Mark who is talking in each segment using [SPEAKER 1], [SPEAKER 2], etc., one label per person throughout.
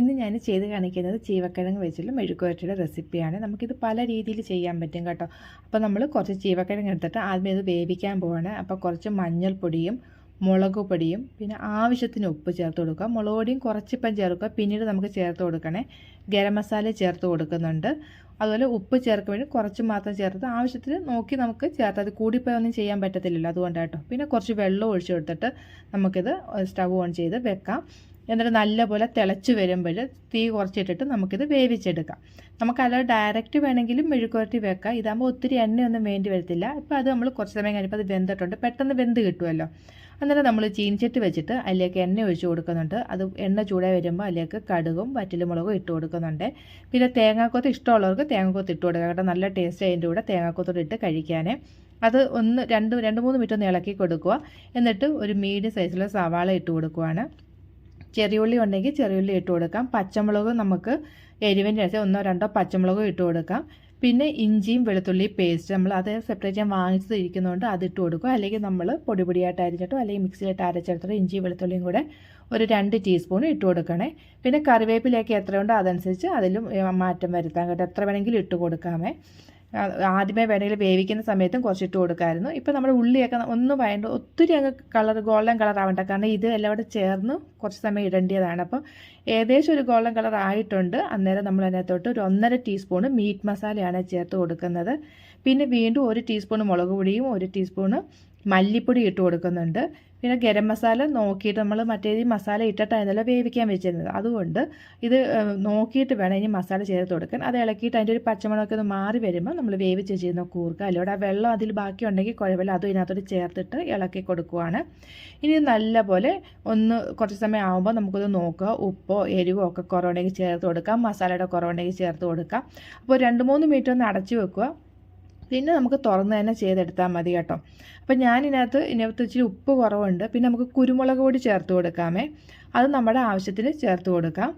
[SPEAKER 1] ഇന്ന് ഞാൻ ചെയ്ത് കാണിക്കുന്നത് ചീവക്കിഴങ്ങ് വെച്ചുള്ള മെഴുക്കുവരട്ടിയുടെ റെസിപ്പിയാണ്. നമുക്കിത് പല രീതിയിൽ ചെയ്യാൻ പറ്റും കേട്ടോ. അപ്പോൾ നമ്മൾ കുറച്ച് ചീവക്കിഴങ്ങ് എടുത്തിട്ട് ആദ്യം ഇത് വേവിക്കാൻ പോവാണ്. അപ്പോൾ കുറച്ച് മഞ്ഞൾപ്പൊടിയും മുളക് പൊടിയും പിന്നെ ആവശ്യത്തിന് ഉപ്പ് ചേർത്ത് കൊടുക്കുക. മുളക് പൊടിയും കുറച്ചിപ്പം ചേർക്കുക. പിന്നീട് നമുക്ക് ചേർത്ത് കൊടുക്കണേ ഗരം മസാല ചേർത്ത് കൊടുക്കുന്നുണ്ട്. അതുപോലെ ഉപ്പ് ചേർക്കാൻ വേണ്ടി കുറച്ച് മാത്രം ചേർത്ത് ആവശ്യത്തിന് നോക്കി നമുക്ക് ചേർത്ത് അത് കൂടിപ്പോയി ഒന്നും ചെയ്യാൻ പറ്റത്തില്ലല്ലോ അതുകൊണ്ടാട്ടോ. പിന്നെ കുറച്ച് വെള്ളം ഒഴിച്ചു കൊടുത്തിട്ട് നമുക്കിത് സ്റ്റവ് ഓൺ ചെയ്ത് വെക്കാം. എന്നിട്ട് നല്ലപോലെ തിളച്ച് വരുമ്പോൾ തീ കുറച്ചിട്ടിട്ട് നമുക്കിത് വേവിച്ചെടുക്കാം. നമുക്കല്ലാതെ ഡയറക്റ്റ് വേണമെങ്കിലും മെഴുക്കുവരട്ടി വെക്കാം. ഇതാകുമ്പോൾ ഒത്തിരി എണ്ണയൊന്നും വേണ്ടി വരത്തില്ല. ഇപ്പോൾ അത് നമ്മൾ കുറച്ച് സമയം കഴിഞ്ഞപ്പോൾ അത് വെന്തിട്ടുണ്ട്. പെട്ടെന്ന് വെന്ത് കിട്ടുമല്ലോ. അന്നേരം നമ്മൾ ചീനിച്ചട്ടി വെച്ചിട്ട് അതിലേക്ക് എണ്ണ ഒഴിച്ച് കൊടുക്കുന്നുണ്ട്. അത് എണ്ണ ചൂടായി വരുമ്പോൾ അതിലേക്ക് കടുകും വറ്റലുമുളകും ഇട്ട് കൊടുക്കുന്നുണ്ട്. പിന്നെ തേങ്ങാക്കൊത്ത് ഇഷ്ടമുള്ളവർക്ക് തേങ്ങാക്കൊത്ത് ഇട്ട് കൊടുക്കുക കേട്ടോ നല്ല ടേസ്റ്റ് അതിന്റെ കൂടെ തേങ്ങാക്കൊത്തോട് ഇട്ട് കഴിക്കാൻ അത് ഒന്ന് രണ്ട് രണ്ട് മൂന്ന് മിനിറ്റ് ഒന്ന് ഇളക്കി കൊടുക്കുക. എന്നിട്ട് ഒരു മീഡിയം സൈസിലുള്ള സവാള ഇട്ട് കൊടുക്കുവാണ്. ചെറിയുള്ളി ഉണ്ടെങ്കിൽ ചെറിയുള്ളി ഇട്ട് കൊടുക്കാം. പച്ചമുളക് നമുക്ക് എരിവിന്റെ ഒന്നോ രണ്ടോ പച്ചമുളക് ഇട്ട് കൊടുക്കാം. പിന്നെ ഇഞ്ചിയും വെളുത്തുള്ളി പേസ്റ്റ് നമ്മൾ അത് സെപ്പറേറ്റ് ഞാൻ വാങ്ങിച്ചത് ഇരിക്കുന്നതുകൊണ്ട് അത് ഇട്ട് കൊടുക്കുക അല്ലെങ്കിൽ നമ്മൾ പൊടി പൊടിയായിട്ട് അരിഞ്ഞിട്ടോ അല്ലെങ്കിൽ മിക്സിയിലിട്ട് അരച്ചെടുത്തിട്ടോ ഇഞ്ചി വെളുത്തുള്ളിയും കൂടെ ഒരു രണ്ട് ടീസ്പൂൺ ഇട്ട് കൊടുക്കണേ. പിന്നെ കറിവേപ്പിലേക്ക് എത്രയുണ്ടോ അതനുസരിച്ച് അതിലും മാറ്റം വരുത്താം കേട്ടോ. എത്ര വേണമെങ്കിലും ഇട്ട് കൊടുക്കാമേ. ആദ്യമേ വേണമെങ്കിൽ വേവിക്കുന്ന സമയത്തും കുറച്ചിട്ട് കൊടുക്കാമായിരുന്നു ഇപ്പോൾ നമ്മൾ ഉള്ളിയൊക്കെ ഒന്ന് വേണ്ട ഒത്തിരി അങ്ങ് കളർ ഗോൾഡൻ കളർ ആവണ്ട. കാരണം ഇത് എല്ലാം കൂടെ ചേർന്ന് കുറച്ച് സമയം ഇടേണ്ടതാണ്. അപ്പോൾ ഏകദേശം ഒരു ഗോൾഡൻ കളർ ആയിട്ടുണ്ട്. അന്നേരം നമ്മൾ അതിനകത്തോട്ട് ഒരു ഒന്നര ടീസ്പൂൺ മീറ്റ് മസാലയാണ് ചേർത്ത് കൊടുക്കുന്നത്. പിന്നെ വീണ്ടും ഒരു ടീസ്പൂൺ മുളക് പൊടിയും ഒരു ടീസ്പൂണ് മല്ലിപ്പൊടി ഇട്ട് കൊടുക്കുന്നുണ്ട്. പിന്നെ ഗരം മസാല നോക്കിയിട്ട് നമ്മൾ മറ്റേ മസാല ഇട്ടിട്ടായിരുന്നല്ലോ വേവിക്കാൻ വെച്ചിരുന്നത്. അതുകൊണ്ട് ഇത് നോക്കിയിട്ട് വേണം ഇനി മസാല ചേർത്ത് കൊടുക്കാൻ. അത് ഇളക്കിയിട്ട് അതിന്റെ ഒരു പച്ചമുളകൊക്കെ ഒന്ന് മാറി വരുമ്പോൾ നമ്മൾ വേവിച്ച് വെച്ചിരുന്ന കൂർക്ക അല്ലോടെ ആ വെള്ളം അതിൽ ബാക്കി ഉണ്ടെങ്കിൽ കുഴപ്പമില്ല. അതും ഇതിനകത്തോട്ട് ചേർത്തിട്ട് ഇളക്കി കൊടുക്കുവാണ്. ഇനി നല്ലപോലെ ഒന്ന് കുറച്ച് സമയം ആകുമ്പോൾ നമുക്കൊന്ന് നോക്കുക. ഉപ്പോ എരിവോ ഒക്കെ കുറവുണ്ടെങ്കിൽ ചേർത്ത് കൊടുക്കാം. മസാലയുടെ കുറവുണ്ടെങ്കിൽ ചേർത്ത് കൊടുക്കാം. അപ്പോൾ രണ്ട് മൂന്ന് മിനിറ്റ് ഒന്ന് അടച്ചു വെക്കുക. പിന്നെ നമുക്ക് തുറന്ന് തന്നെ ചെയ്തെടുത്താൽ മതി കേട്ടോ. അപ്പോൾ ഞാനിതിനകത്ത് ഇതിനകത്ത് ഇച്ചിരി ഉപ്പ് കുറവുണ്ട്. പിന്നെ നമുക്ക് കുരുമുളക് പൊടി ചേർത്ത് കൊടുക്കാമേ. അത് നമ്മുടെ ആവശ്യത്തിന് ചേർത്ത് കൊടുക്കാം.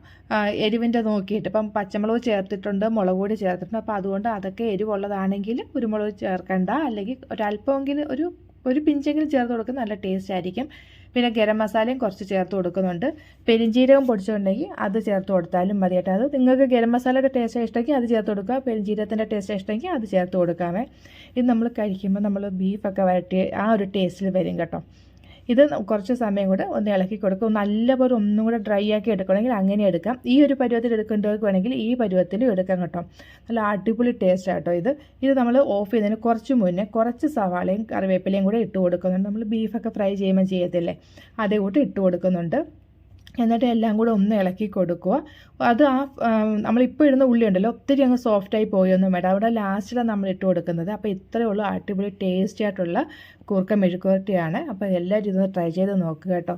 [SPEAKER 1] എരിവിന്റെ നോക്കിയിട്ട്. ഇപ്പം പച്ചമുളക് ചേർത്തിട്ടുണ്ട് മുളക് പൊടി ചേർത്തിട്ടുണ്ട്. അപ്പോൾ അതുകൊണ്ട് അതൊക്കെ എരിവുള്ളതാണെങ്കിൽ കുരുമുളക് ചേർക്കണ്ട. അല്ലെങ്കിൽ ഒരല്പമെങ്കിലും ഒരു ഒരു പിഞ്ചെങ്കിലും ചേർത്ത് കൊടുക്കുന്ന നല്ല ടേസ്റ്റ് ആയിരിക്കും. പിന്നെ ഗരം മസാലയും കുറച്ച് ചേർത്ത് കൊടുക്കുന്നുണ്ട്. പെരിഞ്ചീരകം പൊടിച്ചിട്ടുണ്ടെങ്കിൽ അത് ചേർത്ത് കൊടുത്താലും മതി കേട്ടോ. അത് നിങ്ങൾക്ക് ഗരം മസാലയുടെ ടേസ്റ്റ് ഇഷ്ടമെങ്കിൽ അത് ചേർത്ത് കൊടുക്കുക. പെരിഞ്ചീരത്തിന്റെ ടേസ്റ്റ് ഇഷ്ടമെങ്കിൽ അത് ചേർത്ത് കൊടുക്കാമേ. ഇത് നമ്മൾ കഴിക്കുമ്പോൾ നമ്മൾ ബീഫൊക്കെ വരട്ടി ആ ഒരു ടേസ്റ്റിൽ വരും കേട്ടോ. ഇത് കുറച്ച് സമയം കൂടെ ഒന്ന് ഇളക്കി കൊടുക്കും. നല്ലപോലെ ഒന്നും കൂടെ ഡ്രൈ ആക്കി എടുക്കണമെങ്കിൽ അങ്ങനെ എടുക്കാം. ഈ ഒരു പരുവത്തിൽ എടുക്കേണ്ടവർക്ക് വേണമെങ്കിൽ ഈ പരുവത്തിലും എടുക്കാം കേട്ടോ. നല്ല അടിപൊളി ടേസ്റ്റ് ആട്ടോ ഇത്. ഇത് നമ്മൾ ഓഫ് ചെയ്തതിന് കുറച്ച് മുന്നേ കുറച്ച് സവാളയും കറിവേപ്പിലയും കൂടെ ഇട്ട് കൊടുക്കുന്നുണ്ട്. നമ്മൾ ബീഫൊക്കെ ഫ്രൈ ചെയ്യുമ്പോൾ ചെയ്യത്തില്ലേ? അതേ കൂട്ടി ഇട്ട് കൊടുക്കുന്നുണ്ട്. എന്നിട്ട് എല്ലാം കൂടെ ഒന്ന് ഇളക്കി കൊടുക്കുക. അത് ആ നമ്മളിപ്പോൾ ഇടുന്ന ഉള്ളി ഉണ്ടല്ലോ ഒത്തിരി അങ്ങ് സോഫ്റ്റായി പോയൊന്നും വേണ്ട. അവിടെ ലാസ്റ്റിലാണ് നമ്മൾ ഇട്ട് കൊടുക്കുന്നത്. അപ്പോൾ ഇത്രയേ ഉള്ളൂ. അടിപൊളി ടേസ്റ്റി ആയിട്ടുള്ള കൂർക്ക മെഴുക്കുവരട്ടിയാണ്. അപ്പോൾ എല്ലാവരും ഇതൊന്ന് ട്രൈ ചെയ്ത് നോക്കുക കേട്ടോ.